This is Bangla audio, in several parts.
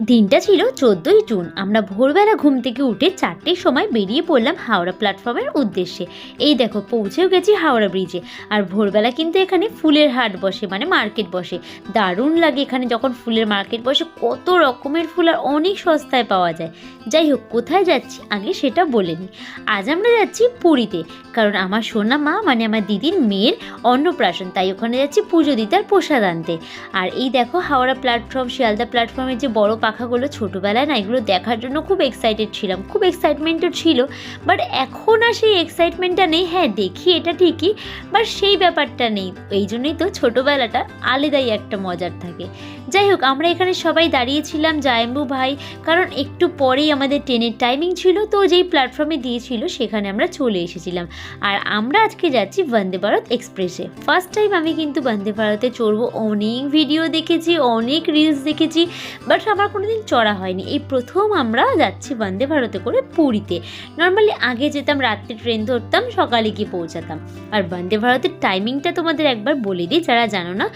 দিনটা ছিল চোদ্দোই জুন। আমরা ভোরবেলা ঘুম থেকে উঠে চারটের সময় বেরিয়ে পড়লাম হাওড়া প্ল্যাটফর্মের উদ্দেশ্যে। এই দেখো, পৌঁছেও গেছি হাওড়া ব্রিজে আর ভোরবেলা কিন্তু এখানে ফুলের হাট বসে মানে মার্কেট বসে। দারুণ লাগে এখানে যখন ফুলের মার্কেট বসে, কত রকমের ফুল আর অনেক সস্তায় পাওয়া যায়। যাই হোক, কোথায় যাচ্ছি আগে সেটা বলে নিই। আজ আমরা যাচ্ছি পুরীতে, কারণ আমার সোনা মা মানে আমার দিদির মেয়ের অন্নপ্রাশন, তাই ওখানে যাচ্ছি পুজো দিতে আর প্রসাদ আনতে। আর এই দেখো, হাওড়া প্ল্যাটফর্ম শিয়ালদা প্ল্যাটফর্মের যে বড় পাখাগুলো ছোটোবেলায় না এগুলো দেখার জন্য খুব এক্সাইটেড ছিলাম, খুব এক্সাইটমেন্টও ছিল। বাট এখন আর সেই এক্সাইটমেন্টটা নেই। হ্যাঁ দেখি এটা ঠিকই বাট সেই ব্যাপারটা নেই। এই জন্যই তো ছোটোবেলাটা আলাদাই একটা মজার থাকে। যাই হোক, আমরা এখানে সবাই দাঁড়িয়েছিলাম, জায়ম্বু ভাই, কারণ একটু পরেই আমাদের ট্রেনের টাইমিং ছিল, তো যেই প্ল্যাটফর্মে দিয়েছিল সেখানে আমরা চলে এসেছিলাম। আর আমরা আজকে যাচ্ছি বন্দে ভারত এক্সপ্রেসে ফার্স্ট টাইম আমি কিন্তু বন্দে ভারতে চড়বো। অনেক ভিডিও দেখেছি, অনেক রিলস দেখেছি বাট আমার কোনোদিন চড়া হয়নি। এই প্রথম আমরা যাচ্ছি বন্দে ভারতে করে পুরীতে। নর্মালি আগে যেতাম, রাত্রে ট্রেন ধরতাম, সকালে গিয়ে পৌঁছাতাম। আর বন্দে ভারতের টাইমিংটা তোমাদের একবার বলে দিই, যারা জানো না,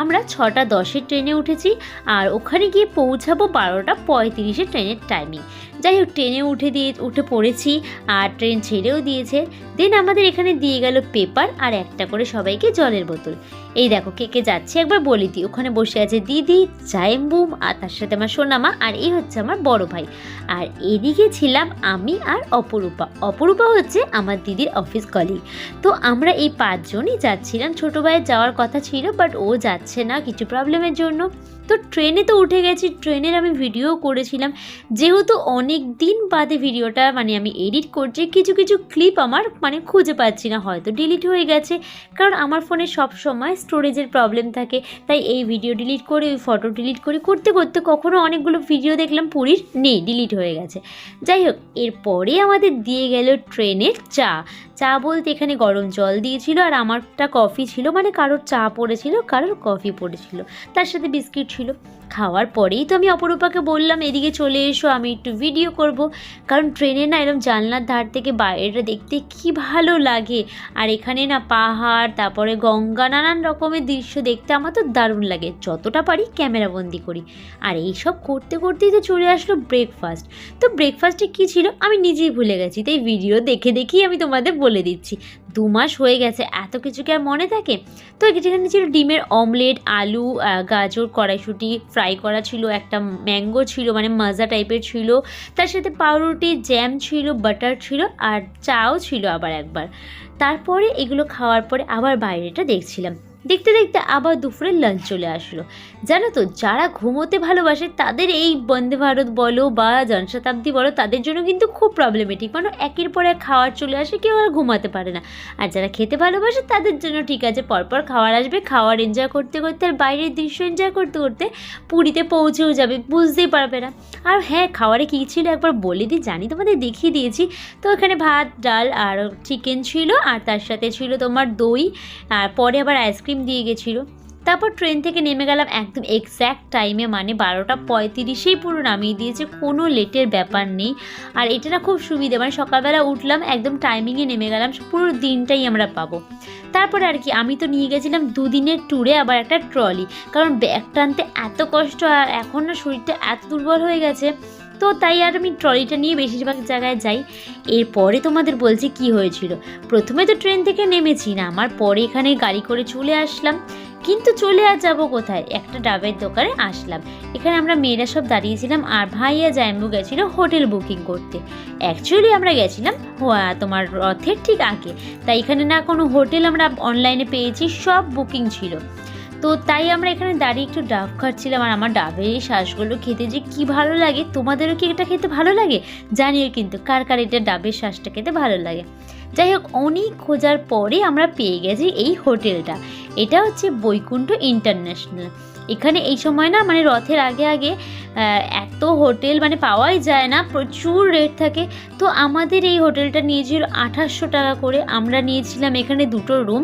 আমরা ছটা দশের ট্রেনে উঠেছি আর ওখানে গিয়ে পৌঁছাবো বারোটা পঁয়ত্রিশের ট্রেনের টাইমিং যাই হোক ট্রেনে উঠে দিয়ে, উঠে পড়েছি আর ট্রেন ছেড়েও দিয়েছে। দেন আমাদের এখানে দিয়ে গেল পেপার আর একটা করে সবাইকে জলের বোতল। এই দেখো কে কে যাচ্ছে, একবার বলে দিই। ওখানে বসে আছে দিদি জায়েম্বুম আর তার সাথে আমার সোনামা, আর এই হচ্ছে আমার বড় ভাই। আর এদিকে ছিলাম আমি আর অপরূপা। অপরূপা হচ্ছে আমার দিদির অফিস কলিগ তো আমরা এই পাঁচজনই যাচ্ছিলাম। ছোটো ভাইয়ের যাওয়ার কথা ছিল বাট ও যাচ্ছে না কিছু প্রবলেমের জন্য। তো ট্রেনে তো উঠে গেছি, ট্রেনের আমি ভিডিও করেছিলাম। যেহেতু অনেক দিন বাদে ভিডিওটা মানে আমি এডিট করছি, কিছু কিছু ক্লিপ আমার মানে খুঁজে পাচ্ছি না, হয়তো ডিলিট হয়ে গেছে। কারণ আমার ফোনে সব সময় স্টোরেজের প্রবলেম থাকে। তাই এই ভিডিও ডিলিট করে, ওই ফটো ডিলিট করে করতে করতে কখনও অনেকগুলো ভিডিও দেখলাম, পুরীর নেই ডিলিট হয়ে গেছে। যাই হোক, এরপরে আমাদের দিয়ে গেল ট্রেনের চা। চা বলতে এখানে গরম জল দিয়েছিল আর আমারটা কফি ছিল মানে কারোর চা পড়েছিল, কারোর কফি পড়েছিল। তার সাথে বিস্কিট ছিল। খাওয়ার পরেই তো আমি অপরূপাকে বললাম, এদিকে চলে এসো, আমি একটু ভিডিও করব। কারণ ট্রেনে না এরকম জানলার ধার থেকে বাইরেটা দেখতে কি ভালো লাগে। আর এখানে না পাহাড়, তারপরে গঙ্গা, নানান রকমের দৃশ্য দেখতে আমার তো দারুণ লাগে। যতটা পারি ক্যামেরা বন্দি করি। আর এইসব করতে করতেই তো চলে আসলো ব্রেকফাস্ট তো ব্রেকফাস্টে কী ছিল আমি নিজেই ভুলে গেছি। তাই ভিডিও দেখে দেখেই আমি তোমাদের বলে দিচ্ছি। দু মাস হয়ে গেছে, এত কিছু কি আর মনে থাকে? তো যেখানে ছিল ডিমের অমলেট, আলু গাজর, কড়াইশুটি ফ্রাই করা ছিল, একটা ম্যাঙ্গো ছিল মানে মাজা টাইপের ছিল, তার সাথে পাউরুটি জ্যাম ছিল বাটার ছিল, আর চাও ছিল আবার একবার। তারপরে এগুলো খাওয়ার পরে আবার বাইরেটা দেখছিলাম। দেখতে দেখতে আবার দুপুরের লাঞ্চ চলে আসলো। জানো তো, যারা ঘুমোতে ভালোবাসে, তাদের এই বন্দে ভারত বলো বা জনশতাব্দী বলো, তাদের জন্য কিন্তু খুব প্রবলেমেটিক মানে একের পর এক খাওয়ার চলে আসে, কেউ আর ঘুমাতে পারে না। আর যারা খেতে ভালোবাসে, তাদের জন্য ঠিক আছে, পরপর খাওয়ার আসবে, খাওয়ার এনজয় করতে করতে আর বাইরের দৃশ্য এনজয় করতে করতে পুরীতে পৌঁছেও যাবে, বুঝতেই পারবে না। আর হ্যাঁ খাওয়ারে কী ছিল একবার বলে দিই, জানি তোমাদের দেখিয়ে দিয়েছি। তো এখানে ভাত, ডাল আর চিকেন ছিল, আর তার সাথে ছিল তোমার দই, আর পরে আবার আইসক্রিম দিয়ে গেছিল। তারপর ট্রেন থেকে নেমে গেলাম একদম এক্স্যাক্ট টাইমে মানে বারোটা পঁয়ত্রিশেই পুরো নামিয়ে দিয়েছে, কোনো লেটের ব্যাপার নেই। আর এটা না খুব সুবিধে মানে সকালবেলা উঠলাম, একদম টাইমিংয়ে নেমে গেলাম, পুরো দিনটাই আমরা পাবো। তারপরে আর কি, আমি তো নিয়ে গেছিলাম দুদিনের ট্যুরে আবার একটা ট্রলি কারণ ব্যাগ টানতে এত কষ্ট, আর এখন না শরীরটা এত দুর্বল হয়ে গেছে। তো তাই আর আমি ট্রলিটা নিয়ে বেশিরভাগ জায়গায় যাই। এরপরে তোমাদের বলছি কি হয়েছিল। প্রথমে তো ট্রেন থেকে নেমেছি না, আমার পরে এখানে গাড়ি করে চলে আসলাম। কিন্তু চলে আর যাব কোথায়? একটা ডাবের দোকানে আসলাম। এখানে আমরা মেয়েরা সব দাঁড়িয়েছিলাম আর ভাইয়া জাম্বু গেছিল হোটেল বুকিং করতে। অ্যাকচুয়ালি আমরা গেছিলাম তোমার রথের ঠিক আগে। তাই এখানে না কোনো হোটেল আমরা অনলাইনে পেয়েছি, সব বুকিং ছিল। তো তাই আমরা এখানে দাঁড়িয়ে একটু ডাব খাচ্ছিলাম আর আমার ডাবের এই শ্বাসগুলো খেতে যে কি ভালো লাগে, তোমাদেরও কি এটা খেতে ভালো লাগে? জানিও কিন্তু কার কার এটা ডাবের শ্বাসটা খেতে ভালো লাগে। যাই হোক, অনেক খোঁজার পরে আমরা পেয়ে গেছি এই হোটেলটা। এটা হচ্ছে বৈকুণ্ঠ ইন্টারন্যাশনাল। এখানে এই সময় না মানে রথের আগে আগে এত হোটেল মানে পাওয়াই যায় না, প্রচুর রেট থাকে। তো আমাদের এই হোটেলটা নিয়েছিল আঠাশশো টাকা করে, আমরা নিয়েছিলাম এখানে দুটো রুম।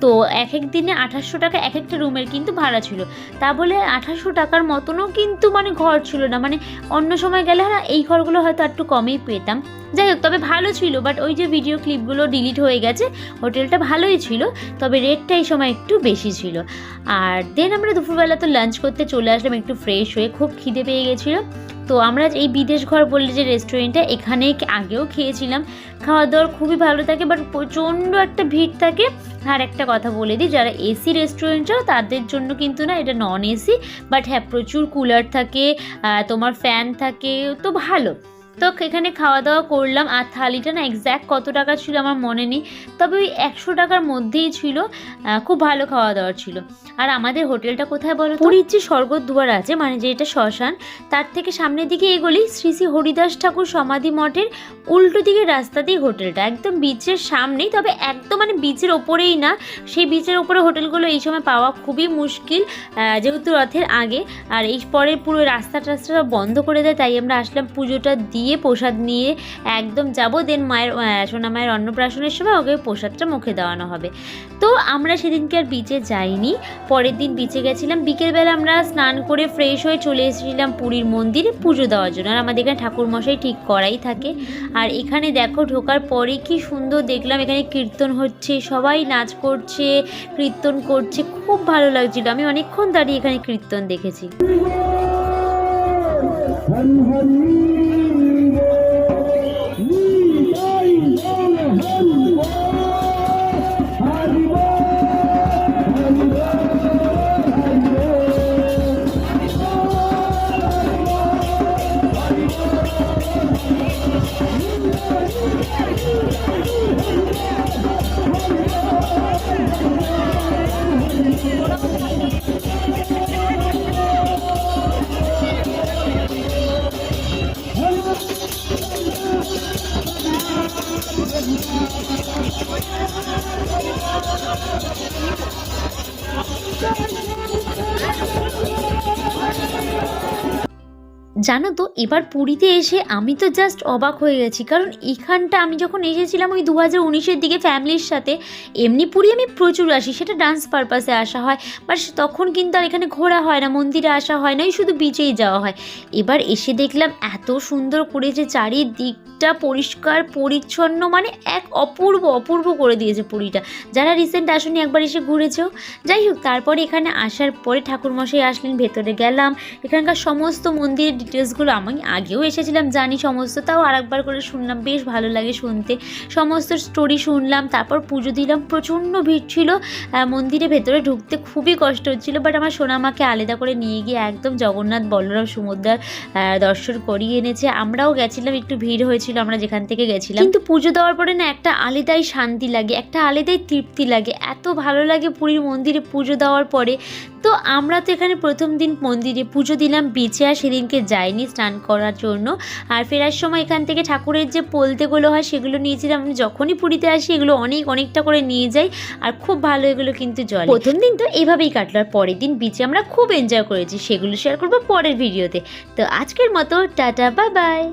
তো এক এক দিনে আঠাশশো টাকা এক একটা রুমের কিন্তু ভাড়া ছিল। তা বলে আঠাশশো টাকার মতনও কিন্তু মানে ঘর ছিল না। মানে অন্য সময় গেলে না এই ঘরগুলো হয়তো একটু কমেই পেতাম। যাই হোক, তবে ভালো ছিল বাট ওই যে ভিডিও ক্লিপগুলো ডিলিট হয়ে গেছে, হোটেলটা ভালোই ছিল, তবে রেটটা এই সময় একটু বেশি ছিল। আর দেন আমরা দুপুরবেলা তো লাঞ্চ করতে চলে আসলাম, একটু ফ্রেশ হয়ে, খুব খিদে পেয়ে গেছিল। তো আমরা এই বিদেশ ঘর বললে যে রেস্টুরেন্টটা এখানে আগেও খেয়েছিলাম। খাওয়া দাওয়ার খুবই ভালো থাকে বাট প্রচণ্ড একটা ভিড় থাকে। আর একটা কথা বলে দিই, যারা এসি রেস্টুরেন্ট চাও, তাদের জন্য কিন্তু না এটা নন এসি বাট হ্যাঁ প্রচুর কুলার থাকে তোমার ফ্যান থাকে, তো ভালো। তো এখানে খাওয়া দাওয়া করলাম। আর থালিটা না এক্স্যাক্ট কত টাকা ছিল আমার মনে নেই। তবে ওই একশো টাকার মধ্যেই ছিল। খুব ভালো খাওয়া দাওয়া ছিল। আর আমাদের হোটেলটা কোথায় বলো পুরীর যে স্বর্গদ্বার আছে মানে যেটা শ্মশান। তার থেকে সামনের দিকে এগোলেই শ্রী শ্রী হরিদাস ঠাকুর সমাধি মঠের উল্টো দিকের রাস্তাতেই হোটেলটা। একদম বিচের সামনেই, তবে একদম মানে বিচের ওপরেই না। সেই বিচের ওপরে হোটেলগুলো এই সময় পাওয়া খুবই মুশকিল যেহেতু রথের আগে। আর এই পরে পুরো রাস্তা টাস্তা বন্ধ করে দেয়, তাই আমরা আসলাম পুজোটা দিয়ে। প্রসাদ নিয়ে একদম যাব দেন মায়ের সোনা মায়ের অন্নপ্রাশনের সময় ওকে প্রসাদটা মুখে দেওয়ানো হবে। তো আমরা সেদিনকে আর বিচে যাইনি। পরের দিন বিচে গেছিলাম। বিকেলবেলা আমরা স্নান করে ফ্রেশ হয়ে চলে এসেছিলাম পুরীর মন্দিরে পুজো দেওয়ার জন্য। আর আমাদের এখানে ঠাকুরমশাই ঠিক করাই থাকে। আর এখানে দেখো ঢোকার পরে কি সুন্দর দেখলাম, এখানে কীর্তন হচ্ছে, সবাই নাচ করছে, কীর্তন করছে, খুব ভালো লাগছিল। আমি অনেকক্ষণ দাঁড়িয়ে এখানে কীর্তন দেখেছি। Amen. জানো তো, এবার পুরীতে এসে আমি তো জাস্ট অবাক হয়ে গেছি। কারণ এখানটা আমি যখন এসেছিলাম ওই দু হাজার উনিশের দিকে ফ্যামিলির সাথে, এমনি পুরী আমি প্রচুর আসি। সেটা ডান্স পারপাসে আসা হয় বাট তখন কিন্তু আর এখানে ঘোরা হয় না, মন্দিরে আসা হয় না শুধু বিচেই যাওয়া হয়। এবার এসে দেখলাম এত সুন্দর করেছে চারিদিকটা পরিষ্কার, পরিচ্ছন্ন মানে এক অপূর্ব অপূর্ব করে দিয়েছে পুরীটা। যারা রিসেন্ট আসেনি, একবার এসে ঘুরেছেও। যাই হোক, তারপরে এখানে আসার পরে ঠাকুরমশাই আসলেন, ভেতরে গেলাম। এখানকার সমস্ত মন্দিরের ডিটেলসগুলো আমি আগেও এসেছিলাম, জানি সমস্ত, তাও আরেকবার করে শুনলাম, বেশ ভালো লাগে শুনতে। সমস্ত স্টোরি শুনলাম, তারপর পুজো দিলাম, প্রচণ্ড ভিড় ছিল মন্দিরে ভেতরে ঢুকতে খুবই কষ্ট হচ্ছিল বাট আমার সোনামাকে আলাদা করে নিয়ে গিয়ে একদম জগন্নাথ বলরাম সমুদ্রার দর্শন করিয়ে এনেছে। আমরাও গেছিলাম, একটু ভিড় হয়েছিল, আমরা যেখান থেকে গেছিলাম। কিন্তু পুজো দেওয়ার পরে না, একটা আলাদাই শান্তি লাগে, একটা আলাদাই তৃপ্তি লাগে। এত ভালো লাগে পুরীর মন্দিরে পুজো দেওয়ার পরে তো আমরা তো এখানে প্রথম দিন মন্দিরে পুজো দিলাম বিচে আর সেদিনকে যাইনি স্নান করার জন্য। আর ফেরার সময় এখান থেকে ঠাকুরের যে পোলতেগুলো হয় সেগুলো নিয়েছিলাম। আমি যখনই পুরীতে আসি এগুলো অনেক অনেকটা করে নিয়ে যাই আর খুব ভালো এগুলো কিন্তু জল। প্রথম দিন তো এভাবেই কাটলো আর পরের দিন বিচে আমরা খুব এনজয় করেছি, সেগুলো শেয়ার করব পরের ভিডিওতে তো। আজকের মতো টাটা বাই বাই